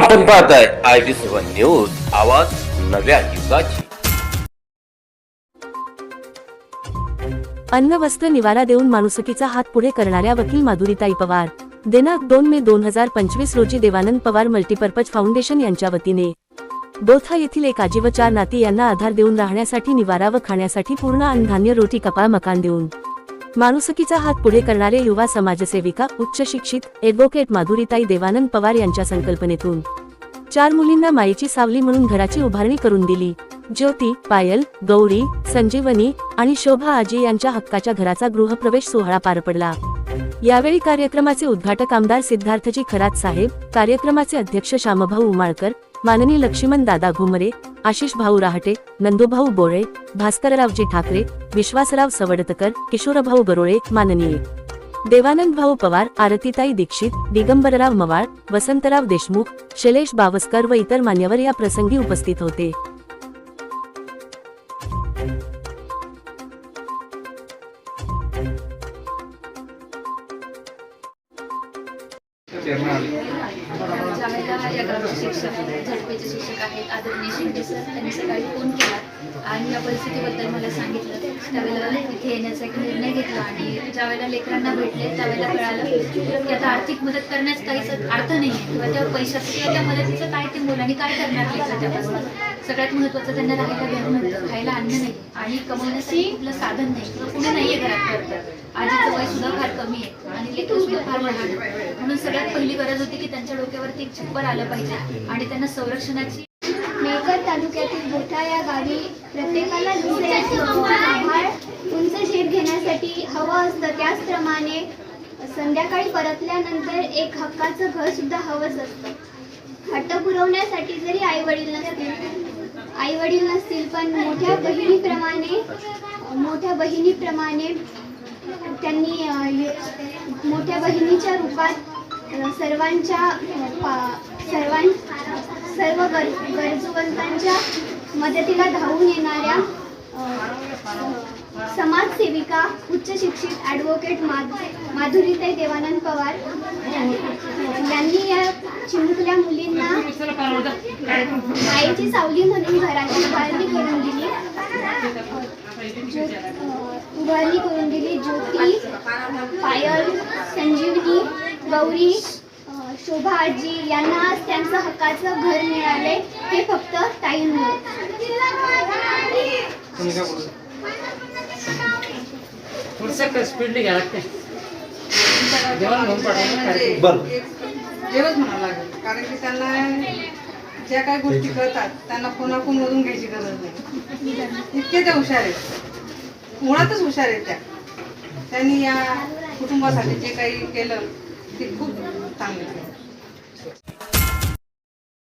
आपण पाहताय I B seven news आवाज नव्या युगाची. अन्न वस्त्र निवारा देऊन माणुसकीचा हात पुढे करणाऱ्या वकील माधुरीताई पवार. दिनांक दोन मे दोन हजार पंचवीस रोजी देवानंद पवार मल्टीपर्पज फाउंडेशन यांच्या वतीने. बोथा येथील एक आजी व चार नाती यांना आधार देऊन राहण्यासाठी निवारा व खाण्यासाठी पूर्ण अन्नधान्य रोटी कपाळ मकान देऊन. माणुसकीचा हात पुढे करणारे युवा समाजसेविका उच्च शिक्षित ॲडव्होकेट माधुरीताई देवानंद पवार यांच्या संकल्पनेतून. चार मुलींना मायेची सावली म्हणून घराची उभारणी करून दिली. ज्योती पायल गौरी संजीवनी आणि शोभा आजी यांच्या हक्काच्या घराचा गृहप्रवेश सोहळा पार पडला. यावेळी कार्यक्रमाचे उद्घाटक आमदार सिद्धार्थजी खरात साहेब कार्यक्रमाचे अध्यक्ष श्यामभाऊ उमाळकर माननीय लक्ष्मण दादा घुमरे आशिष भाऊ राहटे नंदूभाऊ बोळे भास्कररावजी ठाकरे विश्वासराव सवडतकर किशोरभाऊ गरोळे माननीय. देवानंद भाऊ पवार आरतीताई दीक्षित दिगंबरराव मवाळ वसंतराव देशमुख शैलेश बावस्कर व इतर मान्यवर या प्रसंगी उपस्थित होते. शिक्षक झडपेचे शिक्षक आहेत आदरणीय शिंदे सर त्यांनी सकाळी फोन केला आणि या परिस्थितीबद्दल मला सांगितलं त्यावेळेला इथे येण्याचा एक निर्णय घेतला आणि ज्यावेळेला लेकरांना भेटले त्यावेळेला कळालं की आता आर्थिक मदत करण्यास काहीच अर्थ नाही आहे किंवा त्या पैशाचं किंवा त्या मदतीचं काय ते मुलांनी काय करणार त्याच्यापासून सगळ्यात महत्त्वाचं त्यांना राहायला घर नव्हतं खायला अन्न नाही आणि कमवण्यासाठी कुठलं साधन नाही किंवा कुणी नाही आहे घरात आजीचं वय सुद्धा फार कमी आहे आणि लेकर सुद्धा फार लहान आहे. म्हणून सगळ्यात पहिली गरज होती की त्यांच्या डोक्यावरती एक छप्पर आलं पाहिजे आणि त्यांना संरक्षणाची मेकर तालुक्यातील बोथा या गावी प्रत्येकाला उंच झेप घेण्यासाठी हवं असतं त्याचप्रमाणे संध्याकाळी परतल्यानंतर एक हक्काचं घर सुद्धा हवंच असतं. हट्ट पुरवण्यासाठी जरी आई वडील नसतील आई वडील नसतील पण मोठ्या बहिणीप्रमाणे मोठ्या बहिणीप्रमाणे त्यांनी मोठ्या बहिणीच्या रूपात सर्वांच्या पा- सर्वां सर्व गर गरजूवंतांच्या मदतीला धावून येणाऱ्या समाजसेविका उच्च शिक्षित ॲडव्होकेट माधु माधुरीताई देवानंद पवार यांनी या चिमुकल्या मुलींना आईची सावली म्हणून घराची उभारणी करून दिली. उभारणी करून दिली. ज्योती गौरी अ, शोभा आजी यांना आज त्यांचं हक्काचं घर मिळाले. हे फक्त ताईंमुळे स्पीडली घ्या लागते. जेवण घेऊन पडायला बरं. जेवच म्हणावं लागेल कारण की त्यांना ज्या काही गोष्टी कळतात त्यांना फोनाफोन मधून घ्यायची गरज नाही. इतके त्या हुशार आहेत. मुळातच हुशार आहेत त्या. त्यांनी या कुटुंबासाठी जे काही केलं ते खूप चांगलं